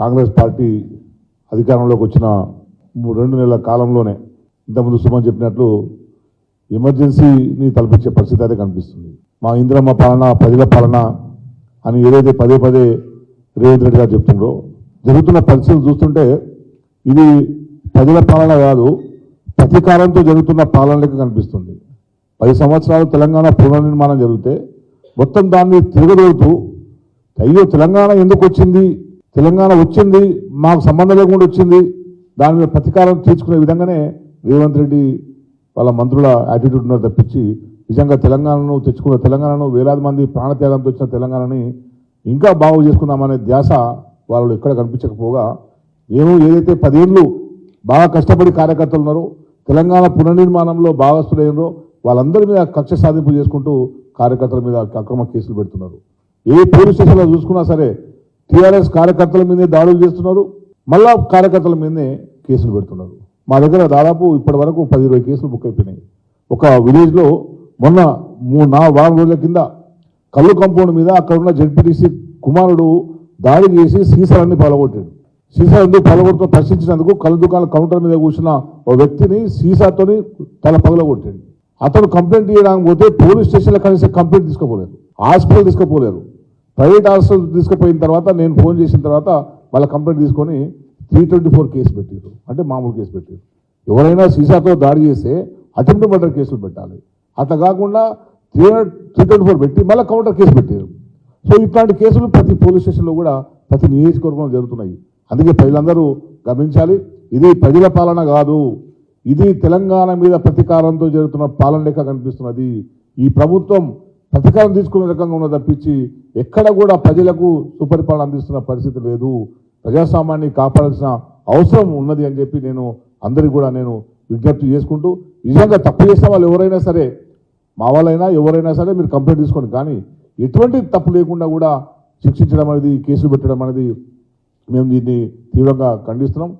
Congress party అధికారంలోకి వచ్చిన రెండు నెలల కాలంలోనే ఇంతకుముందు సుమన్ చెప్పినట్లు ఎమర్జెన్సీని తలపించే పరిస్థితి అయితే కనిపిస్తుంది. మా ఇందిరమ్మ పాలన ప్రజల పాలన అని ఏదైతే పదే పదే రేవంత్ రెడ్డి గారు చెప్తుండ్రో జరుగుతున్న పరిస్థితులు చూస్తుంటే ఇది ప్రజల పాలన కాదు ప్రతీకారంతో జరుగుతున్న పాలనలకు కనిపిస్తుంది. పది సంవత్సరాలు తెలంగాణ పునర్నిర్మాణం జరిగితే మొత్తం దాన్ని తిరగదోడుతూ అయ్యో తెలంగాణ ఎందుకు వచ్చింది? తెలంగాణ వచ్చింది మాకు సంబంధం లేకుండా వచ్చింది. దాని మీద ప్రతీకారం తీర్చుకునే విధంగానే రేవంత్ రెడ్డి వాళ్ళ మంత్రుల యాటిట్యూడ్ ఉన్నారు తప్పించి నిజంగా తెలంగాణను తెచ్చుకున్న తెలంగాణను వేలాది మంది ప్రాణత్యాగంతో వచ్చిన తెలంగాణని ఇంకా బాగు చేసుకుందామనే ధ్యాస వాళ్ళు ఎక్కడ కనిపించకపోగా ఏమో ఏదైతే పదేళ్ళు బాగా కష్టపడి కార్యకర్తలు ఉన్నారో తెలంగాణ పునర్నిర్మాణంలో భాగస్థులైనరో వాళ్ళందరి మీద కక్ష సాధింపు చేసుకుంటూ కార్యకర్తల మీద అక్రమ కేసులు పెడుతున్నారు. ఏ పోలీస్ స్టేషన్లో చూసుకున్నా సరే టీఆర్ఎస్ కార్యకర్తల మీదే దాడులు చేస్తున్నారు మళ్ళా కార్యకర్తల మీదనే కేసులు పెడుతున్నారు. మా దగ్గర దాదాపు ఇప్పటి వరకు పది ఇరవై కేసులు బుక్ అయిపోయినాయి. ఒక విలేజ్లో మొన్న మూడు నా వారం రోజుల కింద కళ్ళు కంపౌండ్ మీద అక్కడ ఉన్న జడ్పీటీసీ కుమారుడు దాడి చేసి సీసాలన్నీ పగలగొట్టాడు సీసా ఎందుకు పలగొడుతూ ప్రశ్నించినందుకు కళ్ళు దుకాణం కౌంటర్ మీద కూర్చున్న ఒక వ్యక్తిని సీసాతోని తల పగలగొట్టాడు. అతను కంప్లైంట్ చేయడానికి పోతే పోలీస్ స్టేషన్లో కనీసం కంప్లైంట్ తీసుకోపోలేదు. హాస్పిటల్ తీసుకోపోలేరు ప్రైవేట్ హాస్పిటల్ తీసుకుపోయిన తర్వాత నేను ఫోన్ చేసిన తర్వాత వాళ్ళ కంప్లైంట్ తీసుకొని త్రీ ట్వంటీ ఫోర్ కేసు పెట్టారు అంటే మామూలు కేసు పెట్టారు ఎవరైనా సీసాతో దాడి చేస్తే అటెంప్ట్ మర్డర్ కేసులు పెట్టాలి. అట్లా కాకుండా త్రీ త్రీ ట్వంటీ ఫోర్ పెట్టి మళ్ళీ కౌంటర్ కేసు పెట్టారు సో ఇట్లాంటి కేసులు ప్రతి పోలీస్ స్టేషన్లో కూడా ప్రతి నియోజకవర్గంలో జరుగుతున్నాయి. అందుకే ప్రజలందరూ గమనించాలి ఇది ప్రజల పాలన కాదు. ఇది తెలంగాణ మీద ప్రతీకారంతో జరుగుతున్న పాలన లెక్క కనిపిస్తున్నది. ఈ ప్రభుత్వం ప్రతీకారం తీసుకునే రకంగా ఉన్న తప్పించి ఎక్కడ కూడా ప్రజలకు సుపరిపాలన అందిస్తున్న పరిస్థితి లేదు. ప్రజాస్వామ్యాన్ని కాపాడాల్సిన అవసరం ఉన్నది అని చెప్పి నేను అందరికీ కూడా నేను విజ్ఞప్తి చేసుకుంటూ నిజంగా తప్పు చేసిన వాళ్ళు ఎవరైనా సరే మా వాళ్ళైనా ఎవరైనా సరే మీరు కంప్లైంట్ తీసుకోండి. కానీ ఎటువంటి తప్పు లేకుండా కూడా శిక్షించడం అనేది కేసులు పెట్టడం అనేది మేము దీన్ని తీవ్రంగా ఖండిస్తున్నాం.